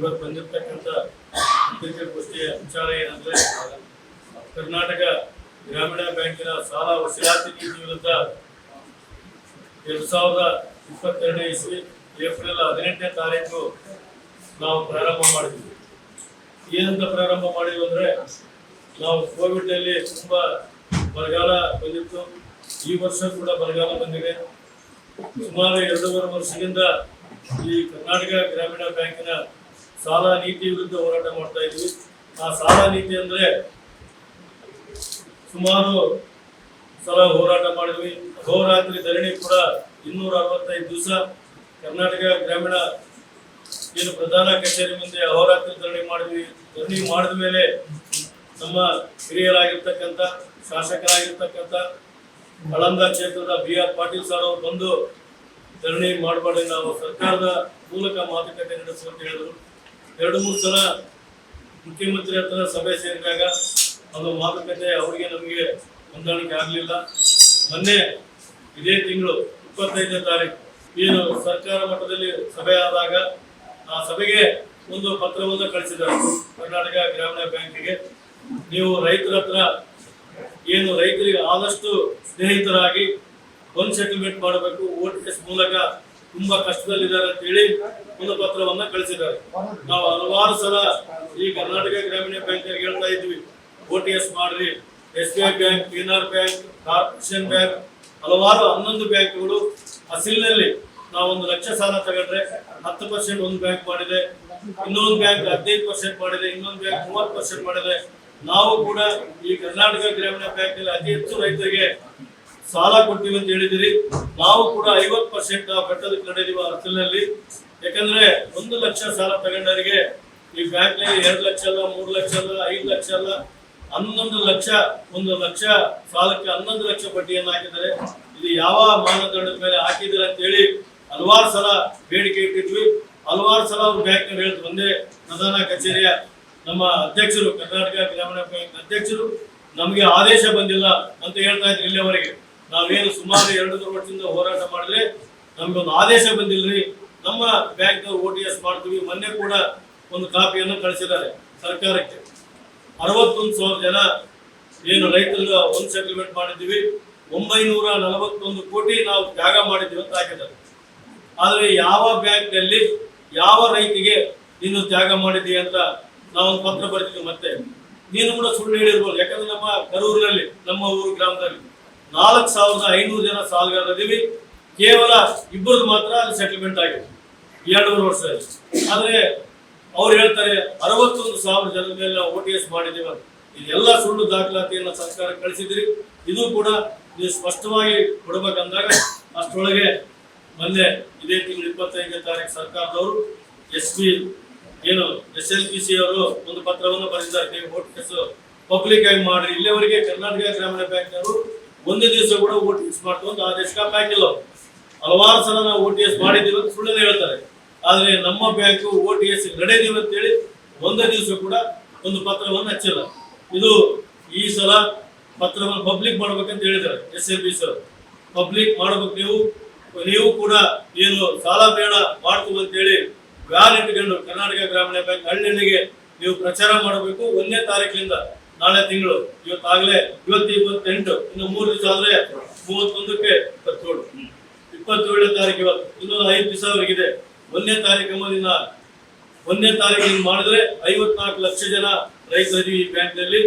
ಇವತ್ತು ಬಂದಿರತಕ್ಕಂಥ ಪತ್ರಿಕಾಗೋಷ್ಠಿಯ ವಿಚಾರ ಏನಂದ್ರೆ, ಕರ್ನಾಟಕ ಗ್ರಾಮೀಣ ಬ್ಯಾಂಕಿನ ಸಾಲ ವಸೂಲಾತಿ ನೀತಿ ವಿರುದ್ಧ ಎರಡ್ ಸಾವಿರದ ಇಪ್ಪತ್ತೆರಡನೇ ಇಸ್ವಿ ಏಪ್ರಿಲ್ ಹದಿನೆಂಟನೇ ತಾರೀಕು ನಾವು ಪ್ರಾರಂಭ ಮಾಡಿದ್ವಿ. ಏನಂತ ಪ್ರಾರಂಭ ಮಾಡಿದ್ವಿ ಅಂದ್ರೆ, ನಾವು ಕೋವಿಡ್ ತುಂಬ ತುಂಬಾ ಬರಗಾಲ ಬಂದಿತ್ತು. ಈ ವರ್ಷ ಕೂಡ ಬರಗಾಲ ಬಂದಿದೆ. ಸುಮಾರು ಎರಡೂವರೆ ವರ್ಷದಿಂದ ಈ ಕರ್ನಾಟಕ ಗ್ರಾಮೀಣ ಬ್ಯಾಂಕಿನ ಸಾಲ ನೀತಿ ವಿರುದ್ಧ ಹೋರಾಟ ಮಾಡ್ತಾ ಇದ್ವಿ. ಆ ಸಾಲ ನೀತಿ ಅಂದ್ರೆ ಸುಮಾರು ಸಲ ಹೋರಾಟ ಮಾಡಿದ್ವಿ. ಹೋರಾತ್ರಿ ಧರಣಿ ಕೂಡ ಇನ್ನೂರ ಅರವತ್ತೈದು ದಿವಸ ಕರ್ನಾಟಕ ಗ್ರಾಮೀಣ ಏನು ಪ್ರಧಾನ ಕಚೇರಿ ಮುಂದೆ ಅಹೋರಾತ್ರಿ ಧರಣಿ ಮಾಡಿದ್ವಿ. ಧರಣಿ ಮಾಡಿದ ಮೇಲೆ ನಮ್ಮ ಹಿರಿಯರಾಗಿರ್ತಕ್ಕಂಥ ಶಾಸಕರಾಗಿರ್ತಕ್ಕಂಥ ಆಳಂದ ಕ್ಷೇತ್ರದ ಬಿ ಆರ್ ಪಾಟೀಲ್ ಸರ್ ಅವರು ಬಂದು ಧರಣಿ ಮಾಡಬಾರ್ದು ನಾವು ಸರ್ಕಾರದ ಮೂಲಕ ಮಾತುಕತೆ ನಡೆಸುವಂತ ಹೇಳಿದ್ರು. ಎರಡು ಮೂರು ಸಲ ಮುಖ್ಯಮಂತ್ರಿ ಹತ್ರ ಸಭೆ ಸೇರಿದಾಗ ಅದು ಮಾತುಕತೆ, ಅವರಿಗೆ ನಮಗೆ ಹೊಂದಾಣಿಕೆ ಆಗಲಿಲ್ಲ. ಮೊನ್ನೆ ಇದೇ ತಿಂಗಳು ಇಪ್ಪತ್ತೈದನೇ ತಾರೀಕು ಏನು ಸರ್ಕಾರ ಮಟ್ಟದಲ್ಲಿ ಸಭೆ ಆದಾಗ ಆ ಸಭೆಗೆ ಒಂದು ಪತ್ರವನ್ನು ಕಳಿಸಿದ್ದಾರೆ ಕರ್ನಾಟಕ ಗ್ರಾಮೀಣ ಬ್ಯಾಂಕಿಗೆ. ನೀವು ರೈತರ ಹತ್ರ ಏನು ರೈತರಿಗೆ ಆದಷ್ಟು ಸ್ನೇಹಿತರಾಗಿ ಒಂದು ಸೆಟಲ್ಮೆಂಟ್ ಮಾಡಬೇಕು ಓ ಟಿ ಎಸ್ ಮೂಲಕ ತುಂಬಾ ಕಷ್ಟದಲ್ಲಿದ್ದಾರೆ ಅಂತ ಹೇಳಿ ಒಂದು ಪತ್ರವನ್ನ ಕಳಿಸಿದ್ದಾರೆ. ನಾವು ಹಲವಾರು ಸಲ ಈ ಕರ್ನಾಟಕ ಗ್ರಾಮೀಣ ಬ್ಯಾಂಕ್ ಹೇಳ್ತಾ ಇದ್ವಿ, ಓ ಮಾಡ್ರಿ, ಎಸ್ ಬಿ ಐ ಬ್ಯಾಂಕ್ ಪೀನಾರ್ ಬ್ಯಾಂಕ್, ಕಾರ್ಪೊರೇಷನ್ ಬ್ಯಾಂಕ್, ಹಲವಾರು ಹನ್ನೊಂದು ಬ್ಯಾಂಕ್ಗಳು ಅಸಿಲ್ನಲ್ಲಿ ನಾವು ಒಂದು ಲಕ್ಷ ಸಾಲ ತಗೊಂಡ್ರೆ ಹತ್ತು ಪರ್ಸೆಂಟ್ ಒಂದು ಬ್ಯಾಂಕ್ ಮಾಡಿದೆ, ಇನ್ನೊಂದು ಬ್ಯಾಂಕ್ ಹದಿನೈದು ಪರ್ಸೆಂಟ್ ಮಾಡಿದೆ, ಇನ್ನೊಂದು ಬ್ಯಾಂಕ್ ಮೂವತ್ತು ಪರ್ಸೆಂಟ್ ಮಾಡಿದೆ. ನಾವು ಕೂಡ ಈ ಕರ್ನಾಟಕ ಗ್ರಾಮೀಣ ಬ್ಯಾಂಕ್ ಅಲ್ಲಿ ಅತಿ ಹೆಚ್ಚು ರೈತರಿಗೆ ಸಾಲ ಕೊಡ್ತೀವಿ ಅಂತ ಹೇಳಿದಿರಿ ನಾವು ಕೂಡ ಐವತ್ತು ಪರ್ಸೆಂಟ್ ಕಟ್ಟೋದಕ್ಕೆ ನಡೆದಿವ ಅರ್ಥದಲ್ಲಿ ಯಾಕಂದ್ರೆ ಒಂದು ಲಕ್ಷ ಸಾಲ ತಗೊಂಡವರಿಗೆ ಈ ಬ್ಯಾಂಕ್ನಲ್ಲಿ ಎರಡು ಲಕ್ಷ ಅಲ್ಲ, ಮೂರು ಲಕ್ಷ ಅಲ್ಲ, ಐದು ಲಕ್ಷ ಅಲ್ಲ, ಹನ್ನೊಂದು ಲಕ್ಷ, ಒಂದು ಲಕ್ಷ, ಸಾಲಕ್ಕೆ ಹನ್ನೊಂದು ಲಕ್ಷ ಬಡ್ಡಿಯನ್ನು ಹಾಕಿದ್ದಾರೆ. ಇದು ಯಾವ ಮಾನದಂಡದ ಮೇಲೆ ಹಾಕಿದ್ರೆ ಅಂತ ಹೇಳಿ ಹಲವಾರು ಸಲ ಬೇಡಿಕೆ ಇಟ್ಟಿದ್ವಿ. ಹಲವಾರು ಸಲ ಅವ್ರು ಬ್ಯಾಂಕ್ ಹೇಳಿದ್ರು, ಒಂದೇ ಪ್ರಧಾನ ಕಚೇರಿಯ ನಮ್ಮ ಅಧ್ಯಕ್ಷರು, ಕರ್ನಾಟಕ ಗ್ರಾಮೀಣ ಬ್ಯಾಂಕ್ ಅಧ್ಯಕ್ಷರು, ನಮಗೆ ಆದೇಶ ಬಂದಿಲ್ಲ ಅಂತ ಹೇಳ್ತಾ ಇದ್ರು ಇಲ್ಲಿವರೆಗೆ ನಾವೇನು ಸುಮಾರು ಎರಡು ಮೂರು ವರ್ಷದಿಂದ ಹೋರಾಟ ಮಾಡಿದ್ರೆ ನಮ್ಗೆ ಒಂದು ಆದೇಶ ಬಂದಿಲ್ರಿ. ನಮ್ಮ ಬ್ಯಾಂಕ್ ಓ ಟಿ ಎಸ್ ಮಾಡ್ತೀವಿ. ಮೊನ್ನೆ ಕೂಡ ಒಂದು ಕಾಪಿಯನ್ನು ಕಳಿಸಿದ್ದಾರೆ ಸರ್ಕಾರಕ್ಕೆ. ಅರವತ್ತೊಂದು ಸಾವಿರ ಜನ ಏನು ರೈತರಿಗೆ ಒಂದು ಸೆಟಲ್ಮೆಂಟ್ ಮಾಡಿದ್ದೀವಿ. ಒಂಬೈನೂರ ನಲವತ್ತೊಂದು ಕೋಟಿ ನಾವು ತ್ಯಾಗ ಮಾಡಿದ್ದೀವಿ ಅಂತ ಹಾಕಿದ್ದಾರೆ. ಆದರೆ ಯಾವ ಬ್ಯಾಂಕ್ನಲ್ಲಿ ಯಾವ ರೈತಿಗೆ ನೀನು ತ್ಯಾಗ ಮಾಡಿದ್ದೀಯ ಅಂತ ನಾವೊಂದು ಪತ್ರ ಬರ್ತೀವಿ ಮತ್ತೆ. ನೀನು ಕೂಡ ಸುಳ್ಳು ಹೇಳಿರ್ಬೋದು. ಯಾಕಂದ್ರೆ ನಮ್ಮ ಕರೂರಿನಲ್ಲಿ, ನಮ್ಮ ಊರು ಗ್ರಾಮದಲ್ಲಿ ನಾಲ್ಕು ಸಾವಿರದ ಐನೂರು ಜನ ಸಾಲಗಾರರಿದ್ದೀವಿ. ಕೇವಲ ಇಬ್ಬರದ್ದು ಮಾತ್ರ ಅಲ್ಲಿ ಸೆಟಲ್ಮೆಂಟ್ ಆಗಿದೆ. ಎರಡೂವರೆ ವರ್ಷದಲ್ಲಿ ಆದ್ರೆ ಅವ್ರು ಹೇಳ್ತಾರೆ, ಅರವತ್ತೊಂದು ಸಾವಿರ ಜನ ಮೇಲೆ ಓ ಟಿ ಎಸ್ ಮಾಡಿದ್ದೀವಿ. ಇದೆಲ್ಲ ಸುಳ್ಳು ದಾಖಲಾತಿಯನ್ನು ಸರ್ಕಾರ ಕಳಿಸಿದ್ರಿ. ಇದು ಕೂಡ ನೀವು ಸ್ಪಷ್ಟವಾಗಿ ಕೊಡಬೇಕಂದಾಗ ಅಷ್ಟರೊಳಗೆ ಮೊನ್ನೆ ಇದೇ ತಿಂಗಳು ಇಪ್ಪತ್ತೈದನೇ ತಾರೀಕು ಸರ್ಕಾರದವರು ಎಸ್ ಪಿ, ಏನು ಎಸ್ ಎಲ್ ಪಿ ಸಿ ಅವರು ಒಂದು ಪತ್ರವನ್ನು ಬರೆದಿದ್ದಾರೆ. ನೀವು ಓ ಟಿ ಎಸ್ ಪಬ್ಲಿಕ್ ಆಗಿ ಮಾಡ್ರಿ. ಇಲ್ಲಿವರೆಗೆ ಕರ್ನಾಟಕ ಗ್ರಾಮೀಣ ಬ್ಯಾಂಕ್ನವರು ಒಂದೇ ದಿವಸ ಕೂಡ ಓ ಟಿ ಎಸ್ ಮಾಡ್ತು ಅಂತ ಆದೇಶ ಹಾಕಿಲ್ಲ ಹಲವಾರು ಸಲ ನಾವು ಓ ಟಿ ಎಸ್ ಮಾಡಿದ್ದೀವಿ ಅಂತ ಸುಳ್ಳು ಹೇಳ್ತಾರೆ. ಆದ್ರೆ ನಮ್ಮ ಬ್ಯಾಂಕು ಟಿ ಎಸ್ ನಡೆದೀವಿ ಅಂತೇಳಿ ಒಂದೇ ದಿವಸ ಕೂಡ ಒಂದು ಪತ್ರವನ್ನು ಹಚ್ಚಿಲ್ಲ. ಇದು ಈ ಸಲ ಪತ್ರವನ್ನು ಪಬ್ಲಿಕ್ ಮಾಡ್ಬೇಕಂತ ಹೇಳಿದ್ದಾರೆ, S L B sir. Public ಮಾಡ್ಬೇಕು ನೀವು. ನೀವು ಕೂಡ ಏನು ಸಾಲ ಬೇಡ ಮಾಡ್ತೀವಿ ಅಂತೇಳಿ ವ್ಯಾನ್ ಇಟ್ಕೊಂಡು ಕರ್ನಾಟಕ ಗ್ರಾಮೀಣ ಬ್ಯಾಂಕ್ ಹಳ್ಳಿಗೆ ನೀವು ಪ್ರಚಾರ ಮಾಡಬೇಕು. ಒಂದನೇ ತಾರೀಕಿನಿಂದ ನಾಳೆ ತಿಂಗಳು ಇವತ್ತಾಗಲೇ ಇವತ್ತು ಇಪ್ಪತ್ತೆಂಟು ಇನ್ನು ಮೂರು ದಿವಸ ಆದ್ರೆ ಮೂವತ್ತೊಂದಕ್ಕೆ ಇಪ್ಪತ್ತೇಳು. ಇಪ್ಪತ್ತೇಳನೇ ತಾರೀಕು ಇವತ್ತು ಇನ್ನೊಂದು ಐದು ದಿವಸ ಅವರಿಗಿದೆ. ಒಂದನೇ ತಾರೀಕು ದಿನ ಒಂದನೇ ತಾರೀಕು ಮಾಡಿದ್ರೆ ಐವತ್ನಾಲ್ಕು ಲಕ್ಷ ಜನ ರೈತರು ಈ ಬ್ಯಾಂಕ್ನಲ್ಲಿ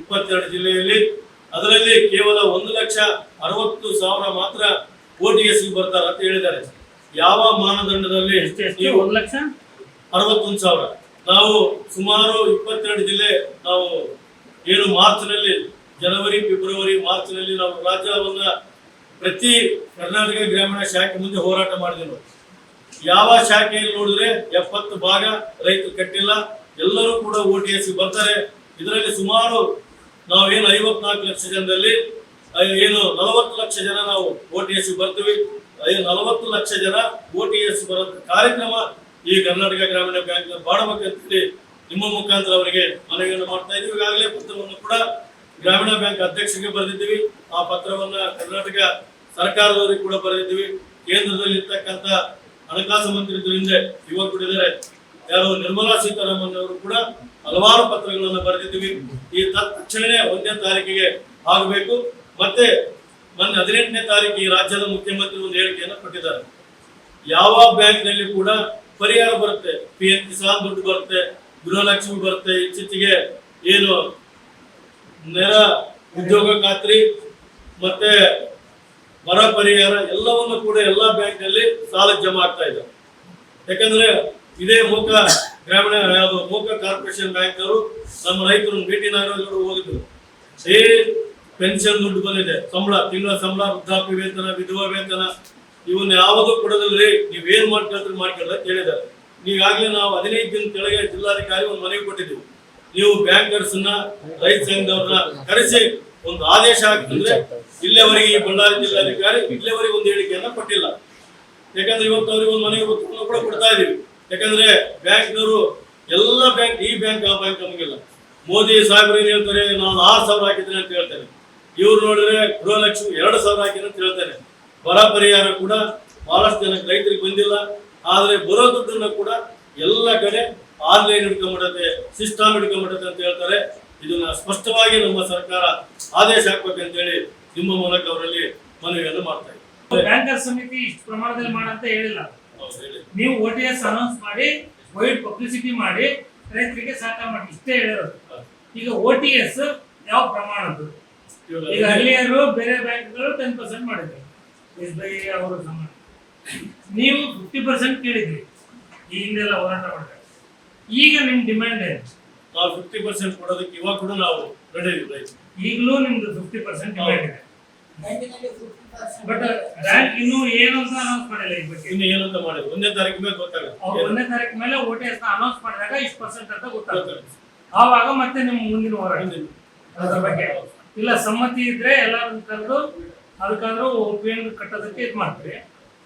ಇಪ್ಪತ್ತೆರಡು ಜಿಲ್ಲೆಯಲ್ಲಿ. ಅದರಲ್ಲಿ ಕೇವಲ ಒಂದು ಲಕ್ಷ ಅರವತ್ತು ಸಾವಿರ ಮಾತ್ರ ಓಟಿಗೆ ಎಸ್ ಬರ್ತಾರೆ ಅಂತ ಹೇಳಿದ್ದಾರೆ. ಯಾವ ಮಾನದಂಡದಲ್ಲಿ ಒಂದು ಲಕ್ಷ? ಅರವತ್ತೊಂದು ಸಾವಿರ. ನಾವು ಸುಮಾರು ಇಪ್ಪತ್ತೆರಡು ಜಿಲ್ಲೆ ನಾವು ಏನು ಮಾರ್ಚ್ನಲ್ಲಿ, ಜನವರಿ, ಫೆಬ್ರವರಿ, ಮಾರ್ಚ್ನಲ್ಲಿ ನಾವು ರಾಜ್ಯವನ್ನ ಪ್ರತಿ ಕರ್ನಾಟಕ ಗ್ರಾಮೀಣ ಶಾಖೆ ಮುಂದೆ ಹೋರಾಟ ಮಾಡಿದೆವು. ಯಾವ ಶಾಖೆಯಲ್ಲಿ ನೋಡಿದ್ರೆ ಎಪ್ಪತ್ತು ಭಾಗ ರೈತರು ಕಟ್ಟಿಲ್ಲ, ಎಲ್ಲರೂ ಕೂಡ ಓ ಟಿ ಎಸ್ ಬರ್ತಾರೆ ಇದರಲ್ಲಿ ಸುಮಾರು ನಾವೇನು ಐವತ್ನಾಲ್ಕು ಲಕ್ಷ ಜನದಲ್ಲಿ ಏನು ನಲವತ್ತು ಲಕ್ಷ ಜನ ನಾವು ಓ ಟಿ ಎಸ್ ಬರ್ತೀವಿ ನಲವತ್ತು ಲಕ್ಷ ಜನ ಓ ಟಿ ಎಸ್ ಬರೋ ಕಾರ್ಯಕ್ರಮ ಈ ಕರ್ನಾಟಕ ಗ್ರಾಮೀಣ ಬ್ಯಾಂಕ್ ಮಾಡಬೇಕಂತೇಳಿ ನಿಮ್ಮ ಮುಖಾಂತರ ಅವರಿಗೆ ಮನವಿಯನ್ನು ಮಾಡ್ತಾ ಇದ್ದೀವಿ. ಈಗಾಗಲೇ ಪತ್ರವನ್ನು ಕೂಡ ಗ್ರಾಮೀಣ ಬ್ಯಾಂಕ್ ಅಧ್ಯಕ್ಷರಿಗೆ ಬರೆದಿದ್ದೀವಿ. ಆ ಪತ್ರವನ್ನ ಕರ್ನಾಟಕ ಸರ್ಕಾರದವರಿಗೆ ಕೂಡ ಬರೆದಿದ್ದೀವಿ. ಕೇಂದ್ರದಲ್ಲಿ ಇರ್ತಕ್ಕಂಥ ಹಣಕಾಸು ಮಂತ್ರಿ ಹಿಂದೆ ಇವರು ಯಾರು ನಿರ್ಮಲಾ ಸೀತಾರಾಮನ್ ಅವರು ಕೂಡ ಹಲವಾರು ಪತ್ರಗಳನ್ನು ಬರೆದಿದ್ದೀವಿ. ಈ ತಕ್ಷಣವೇ ಒಂದನೇ ತಾರೀಕಿಗೆ ಆಗಬೇಕು. ಮತ್ತೆ ಮೊನ್ನೆ ಹದಿನೆಂಟನೇ ತಾರೀಕು ಈ ರಾಜ್ಯದ ಮುಖ್ಯಮಂತ್ರಿ ಒಂದು ಹೇಳಿಕೆಯನ್ನು ಕೊಟ್ಟಿದ್ದಾರೆ. ಯಾವ ಬ್ಯಾಂಕ್ನಲ್ಲಿ ಕೂಡ ಪರಿಹಾರ ಬರುತ್ತೆ? ಪಿ ಎಂ ಕಿಸಾನ್ ದುಡ್ಡು ಬರುತ್ತೆ. ಗೃಹಲಕ್ಷ್ಮಿ ಬರುತ್ತೆ. ಇತ್ತೀಚೆಗೆ ಏನು ನೇರ ಉದ್ಯೋಗ ಖಾತ್ರಿ ಮತ್ತೆ ಬರ ಪರಿಹಾರ ಎಲ್ಲವನ್ನು ಕೂಡ ಎಲ್ಲಾ ಬ್ಯಾಂಕ್ನಲ್ಲಿ ಸಾಲ ಜಮಾ ಆಗ್ತಾ ಇದೆ. ಯಾಕಂದ್ರೆ ಇದೇ ಮೂಕ ಗ್ರಾಮೀಣ ಯಾವುದು ಮೂಕ ಕಾರ್ಪೊರೇಷನ್ ಬ್ಯಾಂಕ್ ಅವರು ನಮ್ಮ ರೈತರು ಭೇಟಿ ನಾಗರಿಕರು ಹೋಗಿದ್ರು ಏ ಪೆನ್ಷನ್ ದುಡ್ಡು ಬಂದಿದೆ. ಸಂಬಳ, ತಿಂಗಳ ಸಂಬಳ, ವೃದ್ಧಾಪ್ಯ ವೇತನ, ವಿಧವಾ ವೇತನ, ಇವನ್ನ ಯಾವುದು ಕೊಡೋದಿಲ್ರಿ, ನೀವೇನ್ ಮಾಡ್ಕೊಳ್ತೀರಿ ಮಾಡ್ಕೊಳ್ಳ ಕೇಳಿದ್ದಾರೆ. ಈಗಾಗಲೇ ನಾವು ಹದಿನೈದು ದಿನ ಕೆಳಗೆ ಜಿಲ್ಲಾಧಿಕಾರಿ ಒಂದು ಮನವಿ ಕೊಟ್ಟಿದ್ದೀವಿ. ನೀವು ಬ್ಯಾಂಕರ್ಸ್ನ ರೈತ ಸಂಘದವ್ರನ್ನ ಕರೆಸಿ ಒಂದು ಆದೇಶ ಹಾಕಿದ್ರೆ ಇಲ್ಲಿವರೆಗೆ ಈ ಬಳ್ಳಾರಿ ಜಿಲ್ಲಾಧಿಕಾರಿ ಇಲ್ಲಿವರೆಗೆ ಒಂದು ಹೇಳಿಕೆಯನ್ನ ಕೊಟ್ಟಿಲ್ಲ. ಯಾಕಂದ್ರೆ ಇವತ್ತು ಅವ್ರಿಗೆ ಒಂದು ಮನೆಗೆ ಒತ್ತು ಕೂಡ ಕೊಡ್ತಾ ಇದೀವಿ ಯಾಕಂದ್ರೆ ಬ್ಯಾಂಕ್ನವರು ಎಲ್ಲ ಬ್ಯಾಂಕ್, ಈ ಬ್ಯಾಂಕ್, ಆ ಬ್ಯಾಂಕ್ ನಮಗಿಲ್ಲ. ಮೋದಿ ಸಾಹೇಬ್ರು ಏನ್ ಹೇಳ್ತಾರೆ? ನಾನು ಆರು ಸಾವಿರ ಹಾಕಿದ್ದೀನಿ ಅಂತ ಹೇಳ್ತಾರೆ. ಇವ್ರು ನೋಡಿದ್ರೆ ಗೃಹಲಕ್ಷ್ಮಿ ಎರಡು ಸಾವಿರ ಹಾಕಿದ್ರೆ ಅಂತ ಹೇಳ್ತಾರೆ. ಬರ ಪರಿಹಾರ ಕೂಡ ಬಹಳಷ್ಟು ಜನಕ್ಕೆ ರೈತರಿಗೆ ಬಂದಿಲ್ಲ. ಆದ್ರೆ ಬರೋ ದುಡ್ಡನ್ನ ಕೂಡ ಎಲ್ಲ ಕಡೆ ಆನ್ಲೈನ್ ಹಿಡ್ಕೊಂಬಿಡತ್ತೆ ಸಿಸ್ಟಮ್ ಹಿಡ್ಕೊಂಬಿಡತ್ತೆ ಅಂತ ಹೇಳ್ತಾರೆ. ಇದನ್ನ ಸ್ಪಷ್ಟವಾಗಿ ನಮ್ಮ ಸರ್ಕಾರ ಆದೇಶ ಹಾಕ್ಬೇಕಂತ ಹೇಳಿ ನಿಮ್ಮ ಮೂಲಕ ಅವರಲ್ಲಿ ಮನವಿಯನ್ನು ಮಾಡ್ತಾ ಇದ್ದೀವಿ ಬ್ಯಾಂಕರ್ ಸಮಿತಿ ಇಷ್ಟು ಪ್ರಮಾಣದಲ್ಲಿ ಮಾಡಂತ ಹೇಳಿಲ್ಲ. ನೀವು ಓಟಿಎಸ್ ಟಿ ಎಸ್ ಅನೌನ್ಸ್ ಮಾಡಿ ವೈಡ್ ಪಬ್ಲಿಸಿಟಿ ಮಾಡಿ ರೈತರಿಗೆ ಸಹಕಾರ ಮಾಡಿ ಇಷ್ಟೇ ಹೇಳಿರೋದು. ಈಗ ಓಟಿಎಸ್ ಟಿ ಎಸ್ ಯಾವ ಪ್ರಮಾಣದ್ದು ಈಗ ಹಳ್ಳಿಯರು ಬೇರೆ ಬ್ಯಾಂಕ್ಗಳು ಟೆನ್ ಪರ್ಸೆಂಟ್ ಮಾಡಿದ್ರು ಎಸ್ ಬಿ ಐ ಅವರು ಸಮಾನ ನೀವು ಫಿಫ್ಟಿ ಪರ್ಸೆಂಟ್ ಕೇಳಿದ್ರಿ ಈ ಹಿಂದೆಲ್ಲ ಹೋರಾಟ ಮಾಡಿದ್ರೆ ಈಗ ನಿಮ್ ಡಿಮ್ಯಾಂಡ್ ಏನು ನಾವು ಫಿಫ್ಟಿ ಪರ್ಸೆಂಟ್ ಕೊಡೋದಕ್ಕೆ ಇವಾಗ ಕೂಡ ನಾವು ರೆಡಿ ಇದ್ದೀವಿ ರೈತ ಈಗಲೂ ನಿಮ್ದು ಫಿಫ್ಟಿ ಪರ್ಸೆಂಟ್ ಡಿಮ್ಯಾಂಡ್ ಇದೆ ಬಟ್ ಬ್ಯಾಂಕ್ ಇನ್ನೂ ಏನು ಅಂತ ಅನೌನ್ಸ್ ಮಾಡಿಲ್ಲ ಈ ಬಗ್ಗೆ ಇನ್ನು ಏನಂತ ಮಾಡಿದ್ರು ಒಂದನೇ ತಾರೀಕು ಮೇಲೆ ಗೊತ್ತಾಗುತ್ತೆ ಅವ್ರು ಒಂದನೇ ತಾರೀಕು ಮೇಲೆ ಓ ಟಿ ಎಸ್ ಅನೌನ್ಸ್ ಮಾಡಿದಾಗ ಇಷ್ಟು ಪರ್ಸೆಂಟ್ ಅಂತ ಗೊತ್ತಾಗುತ್ತೆ. ಆವಾಗ ಮತ್ತೆ ನಿಮ್ಮ ಮುಂದಿನ ಹೋರಾಟ ಅದ್ರ ಬಗ್ಗೆ ಇಲ್ಲ ಸಮ್ಮತಿ ಇದ್ರೆ ಎಲ್ಲರೂ ಕರೆದು ಅದಕ್ಕಾದ್ರೂ ಒಪ್ಪಿಗೆ ಕಟ್ಟೋದಕ್ಕೆ ಇದು ಮಾಡ್ತೀರಿ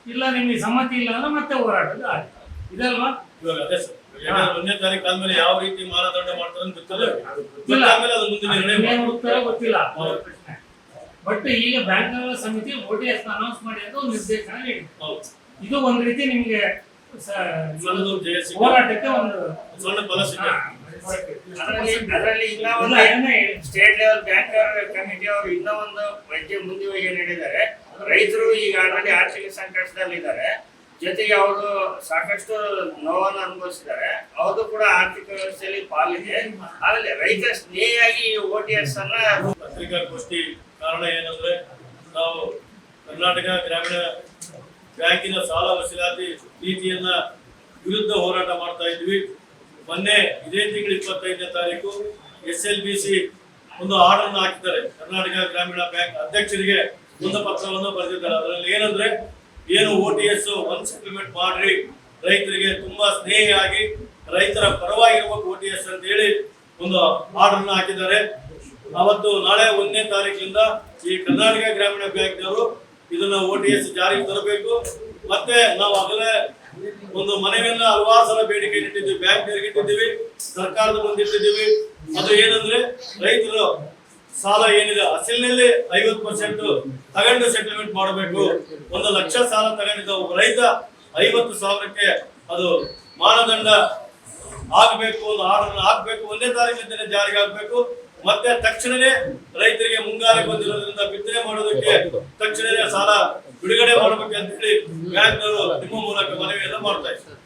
ಇಲ್ಲ ನಿಮಗೆ ಸಮ್ಮತಿ ಇಲ್ಲ ಅಂದ್ರೆ ಮತ್ತೆ ಹೋರಾಟದ ಆಗಿ ಇದಲ್ವಾ? ಇವಾಗ ಅದೇ ಸರ್. ಯಾಕಂದ್ರೆ ಒಂದನೇ ತಾರೀಕು ಆದ್ಮೇಲೆ ಯಾವ ರೀತಿ ಮಾನದಂಡ ಮಾಡ್ತಾರೆ ಅಂತ ಗೊತ್ತಿಲ್ಲ. ಆಮೇಲೆ ಅದು ನಿರ್ಣಯ. ಗೊತ್ತಿಲ್ಲ. ಬಟ್ ಈಗ ಸಮಿತಿ ಓ ಟಿ ಎಸ್ ಅನೌನ್ಸ್ ಮಾಡಿ ಅಂತ ಒಂದು ನಿರ್ದೇಶನ ನೀಡಿ ಇದು ಒಂದ್ ರೀತಿ ನಿಮ್ಗೆ ಹೋರಾಟಕ್ಕೆ ಒಂದು ಸಣ್ಣ ಬಲ ಸಿಕ್ಕ ಅದರಲ್ಲಿ ಇನ್ನ ಒಂದು ಸ್ಟೇಟ್ ಲೆವೆಲ್ ಬ್ಯಾಂಕ್ ಕಮಿಟಿ ಅವರು ಇನ್ನೂ ಒಂದು ಹೆಜ್ಜೆ ಹೋಗಿ ನೀಡಿದ್ದಾರೆ ರೈತರು ಈಗ ಆಲ್ರೆಡಿ ಆರ್ಥಿಕ ಸಂಕಷ್ಟದಲ್ಲಿದ್ದಾರೆ. ಜೊತೆಗೆ ಅವರು ಸಾಕಷ್ಟು ನೋವನ್ನು ಅನುಭವಿಸಿದ್ದಾರೆ. ಅವ್ರದ್ದು ಕೂಡ ಆರ್ಥಿಕ ವ್ಯವಸ್ಥೆಯಲ್ಲಿ ಪಾಲಿದೆ. ಆಮೇಲೆ ರೈತ ಸ್ನೇಹಿಯಾಗಿ ಓ ಟಿ ಎಸ್ ಅನ್ನ ಪತ್ರಿಕಾಗೋಷ್ಠಿ ಕಾರಣ ಏನಂದ್ರೆ ನಾವು ಕರ್ನಾಟಕ ಗ್ರಾಮೀಣ ಬ್ಯಾಂಕಿನ ಸಾಲ ವಸೂಲಾತಿ ನೀತಿಯನ್ನ ವಿರುದ್ಧ ಹೋರಾಟ ಮಾಡ್ತಾ ಇದ್ವಿ. ಮೊನ್ನೆ ಇದೇ ತಿಂಗಳು ಇಪ್ಪತ್ತೈದನೇ ತಾರೀಕು ಎಸ್ ಎಲ್ ಬಿ ಸಿ ಒಂದು ಆರ್ಡರ್ ಹಾಕಿದ್ದಾರೆ. ಕರ್ನಾಟಕ ಗ್ರಾಮೀಣ ಬ್ಯಾಂಕ್ ಅಧ್ಯಕ್ಷರಿಗೆ ಒಂದು ಪತ್ರವನ್ನು ಬರೆದಿದ್ದಾರೆ. ಅದರಲ್ಲಿ ಏನಂದ್ರೆ, ಏನು O T S one settlement ಮಾಡ್ರಿ, ರೈತರಿಗೆ ತುಂಬಾ ಸ್ನೇಹಿಯಾಗಿ, ರೈತರ ಪರವಾಗಿರ್ಬೇಕು ಓ ಟಿ ಎಸ್ ಅಂತ ಹೇಳಿ ಒಂದು ಆರ್ಡರ್ ಹಾಕಿದ್ದಾರೆ. ಅವತ್ತು ನಾಳೆ ಒಂದನೇ ತಾರೀಕಿನಿಂದ ಈ ಕರ್ನಾಟಕ ಗ್ರಾಮೀಣ ಬ್ಯಾಂಕ್ನವರು ಇದನ್ನ ಓ ಟಿ ಎಸ್ ಜಾರಿಗೆ ತರಬೇಕು. ಮತ್ತೆ ನಾವು ಆಗಲೇ ಒಂದು ಮನವಿಯನ್ನ ಹಲವಾರು ಸಲ ಬೇಡಿಕೆ ಇಟ್ಟಿದ್ದೀವಿ, ಬ್ಯಾಂಕ್ ಇಟ್ಟಿದ್ದೀವಿ, ಸರ್ಕಾರದ ಮುಂದೆ ಇಟ್ಟಿದ್ದೀವಿ. ಅದು ಏನಂದ್ರೆ ರೈತರು ಸಾಲ ಏನಿದೆ ಅಸಲಿನಲ್ಲಿ ಐವತ್ತು ಪರ್ಸೆಂಟ್ ತಗೊಂಡು ಸೆಟಲ್ಮೆಂಟ್ ಮಾಡಬೇಕು. ಒಂದು ಲಕ್ಷ ಸಾಲ ತಗೊಂಡಿದ್ದ ಒಬ್ಬ ರೈತ ಐವತ್ತು ಸಾವಿರಕ್ಕೆ ಅದು ಮಾನದಂಡ ಆಗಬೇಕು, ಒಂದು ಆರ್ಡರ್ ಹಾಕ್ಬೇಕು, ಒಂದೇ ದಿನ ಜಾರಿಗೆ ಆಗಬೇಕು ಮತ್ತೆ ತಕ್ಷಣವೇ ರೈತರಿಗೆ ಮುಂಗಾರಿಗೆ ಬಂದಿರೋದ್ರಿಂದ ಬಿತ್ತನೆ ಮಾಡೋದಕ್ಕೆ ತಕ್ಷಣವೇ ಸಾಲ ಬಿಡುಗಡೆ ಮಾಡಬೇಕು ಅಂತ ಹೇಳಿ ಬ್ಯಾಂಕ್ನವರು ನಿಮ್ಮ ಮೂಲಕ ಮನವಿಯನ್ನ ಮಾಡ್ತಾ ಇದ್ದಾರೆ.